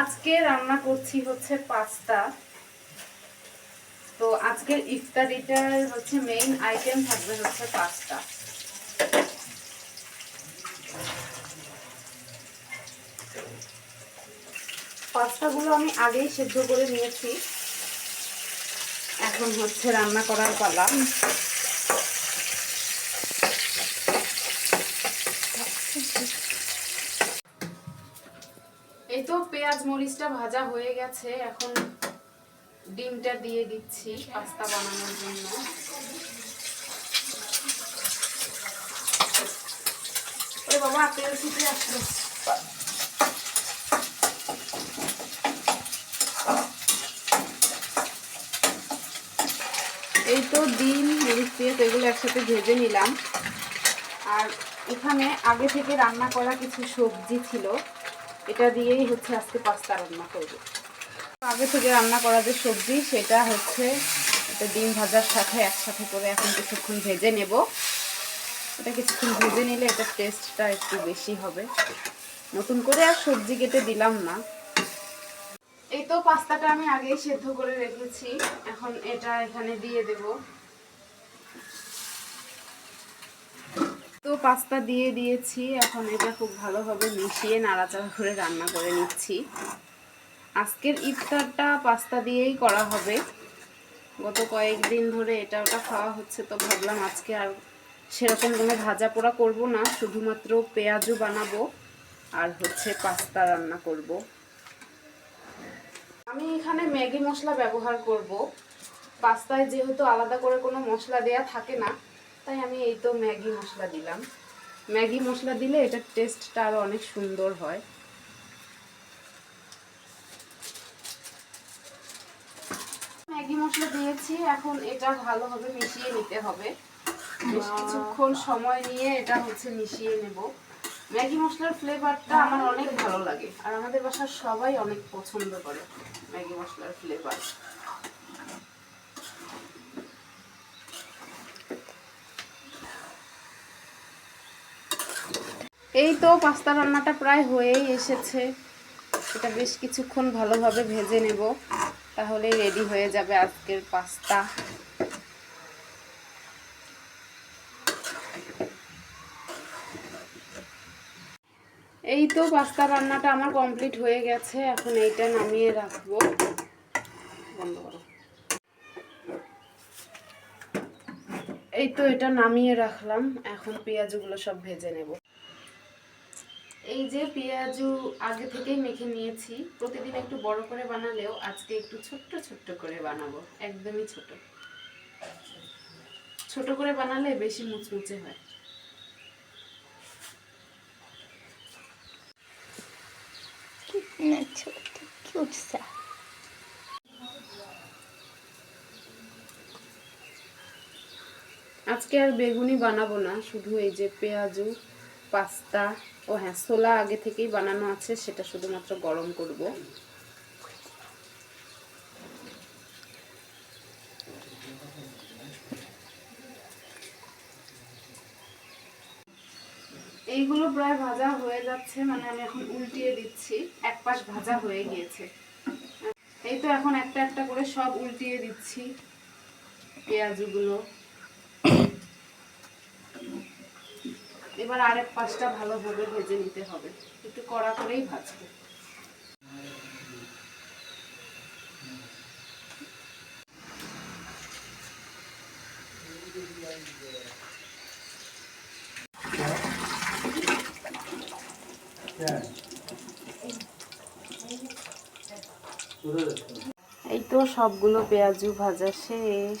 আজকে রান্না করছি হচ্ছে পাস্তা। তো আজকের ইফতারিটার হচ্ছে মেইন আইটেম থাকবে হচ্ছে পাস্তা। পাস্তাগুলো আমি আগেই সেদ্ধ করে নিয়েছি। এখন হচ্ছে রান্না করার পালা। এই তো পেঁয়াজ মরিচটা ভাজা হয়ে গেছে। এখন ডিমটা দিয়ে দিচ্ছি পাস্তা বানানোর জন্য। বাবা এই তো ডিম, মরিচ পেঁয়াজ, এগুলো একসাথে ভেজে নিলাম। আর এখানে আগে থেকে রান্না করা কিছু সবজি ছিল। এটা দিয়েই হচ্ছে আজকে পাস্তা রান্না করব। আগে থেকে রান্না করা যে সবজি, সেটা হচ্ছে এটা ডিম ভাজার সাথে একসাথে করে এখন কিছুক্ষণ ভেজে নেব। এটা কিছুক্ষণ ভেজে নিলে এটা টেস্টটা একটু বেশি হবে। নতুন করে আর সবজি কেটে দিলাম না। এই তো পাস্তাটা আমি আগেই সেদ্ধ করে রেখেছি। এখন এটা এখানে দিয়ে দেব। পাস্তা দিয়ে দিয়েছি। এখন এটা খুব ভালোভাবে মিশিয়ে নাড়াচাড়া করে রান্না করে নিচ্ছি। আজকের ইফতারটা পাস্তা দিয়েই করা হবে। গত কয়েকদিন ধরে এটা ওটা খাওয়া হচ্ছে তো ভাবলাম আজকে আর সেরকম কোনো ভাজা পোড়া করব না, শুধুমাত্র পেঁয়াজও বানাবো আর হচ্ছে পাস্তা রান্না করব। আমি এখানে ম্যাগি মশলা ব্যবহার করব। পাস্তায় যেহেতু আলাদা করে কোনো মশলা দেয়া থাকে না তাই আমি এই তো ম্যাগি মশলা দিলাম। ম্যাগি মশলা দিলে এটার টেস্টটা আরও অনেক সুন্দর হয়। ম্যাগি মশলা দিয়েছি এখন এটা ভালোভাবে মিশিয়ে নিতে হবে। বেশ কিছুক্ষণ সময় নিয়ে এটা হচ্ছে মিশিয়ে নেব। ম্যাগি মশলার ফ্লেভারটা আমার অনেক ভালো লাগে আর আমাদের বাসার সবাই অনেক পছন্দ করে ম্যাগি মশলার ফ্লেভার। এই তো পাস্তা রান্নাটা প্রায় হয়েই এসেছে। এটা বেশ কিছুক্ষণ ভালোভাবে ভেজে নেব তাহলে রেডি হয়ে যাবে আজকের পাস্তা। এই তো পাস্তা রান্নাটা আমার কমপ্লিট হয়ে গেছে, এখন এইটা নামিয়ে রাখব। এই তো এটা নামিয়ে রাখলাম, এখন পেঁয়াজগুলো সব ভেজে নেব। এই যে পেঁয়াজু আগে থেকেই মেখে নিয়েছি প্রতিদিন একটু বড় করে বানালেও আজকে একটু ছোট্ট ছোট্ট করে বানাবো একদমই ছোট। ছোট করে বানালে বেশি মুচমুচে হয়। আজকে আর বেগুনি বানাবো না শুধু এই যে পেঁয়াজু পাস্তা ও হ্যাঁ ছোলা আগে থেকেই বানানো আছে, সেটা শুধুমাত্র গরম করব। এইগুলো প্রায় ভাজা হয়ে যাচ্ছে মানে আমি এখন উল্টিয়ে দিচ্ছি, এক পাশ ভাজা হয়ে গিয়েছে। এই তো এখন একটা একটা করে সব উল্টিয়ে দিচ্ছি, পেঁয়াজগুলো। এবার আরেক পাশটা ভালোভাবে ভেজে নিতে হবে। একটু কড়া করেই ভাজবো। এই তো সবগুলো পেঁয়াজু ভাজা শেষ।